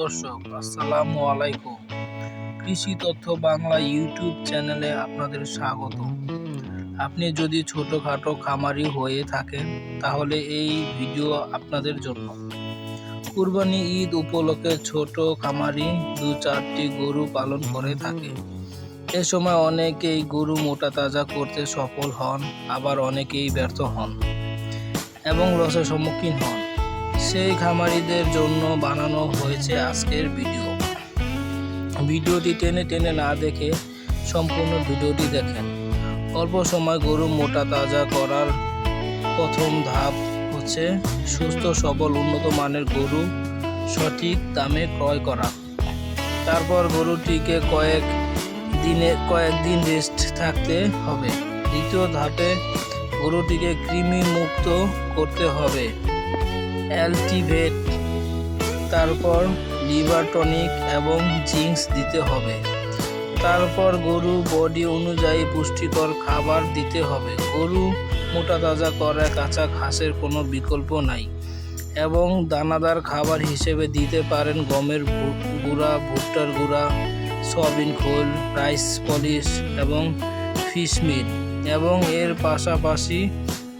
দর্শক, আসসালামু আলাইকুম। কৃষি তথ্য বাংলা ইউটিউব চ্যানেলে আপনাদের স্বাগত আপনি যদি ছোটোখাটো খামারি হয়ে থাকেন, তাহলে এই ভিডিও আপনাদের জন্য। কুরবানি ঈদ উপলক্ষে ছোট খামারি দু চারটি গরু পালন করে থাকে। এ সময় অনেকেই গরু মোটা তাজা করতে সফল হন, আবার অনেকেই ব্যর্থ হন এবং লসের সম্মুখীন হন। সেই খামারিদের জন্য বানানো হয়েছে আজকের ভিডিও। ভিডিওটি টেনে টেনে না দেখে সম্পূর্ণ ভিডিওটি দেখেন। অল্প সময় গরু মোটা তাজা করার প্রথম ধাপ হচ্ছে সুস্থ, সবল, উন্নত মানের গরু সঠিক দামে ক্রয় করা। তারপর গরুটিকে কয়েক দিনে কয়েকদিন রেস্ট থাকতে হবে। দ্বিতীয় ধাপে গরুটিকে কৃমি মুক্ত করতে হবে। অ্যালটিভেট। তারপর লিভার টনিক এবং জিঙ্কস দিতে হবে। তারপর গরু বডি অনুযায়ী পুষ্টিকর খাবার দিতে হবে। গরু মোটা তাজা করা, কাঁচা ঘাসের কোনো বিকল্প নাই এবং দানাদার খাবার হিসেবে দিতে পারেন গমের গুঁড়া, ভুট্টার গুঁড়া, সয়াবিন খোল, রাইস পলিশ এবং ফিশ মিল এবং এর পাশাপাশি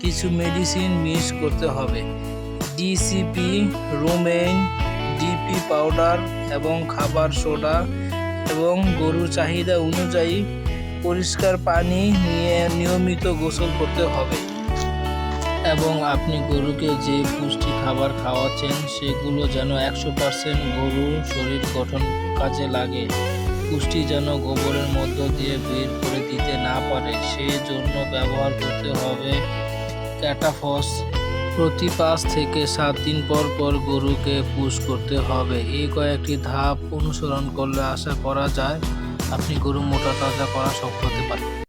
কিছু মেডিসিন মিক্স করতে হবে। ডিসিপি রোমেইন ডিপি পাউডার এবং খাবার সোডা এবং গরুর চাহিদা অনুযায়ী পরিষ্কার পানি নিয়ে নিয়মিত গোসল করতে হবে। এবং আপনি গরুকে যে পুষ্টি খাবার খাওয়াচ্ছেন, সেগুলো যেন একশো পার্সেন্ট গরুর শরীর গঠন কাজে লাগে। পুষ্টি যেন গোবরের মধ্য দিয়ে বের করে দিতে না পারে সেই জন্য ব্যবহার করতে হবে ক্যাটাফস প্রতি পাঁচ থেকে সাত দিন পর পর গরুকে পুশ করতে হবে। এই কয়েকটি ধাপ অনুসরণ করলে আশা করা যায় আপনি গরু মোটা তাজা করা সফল হতে পারেন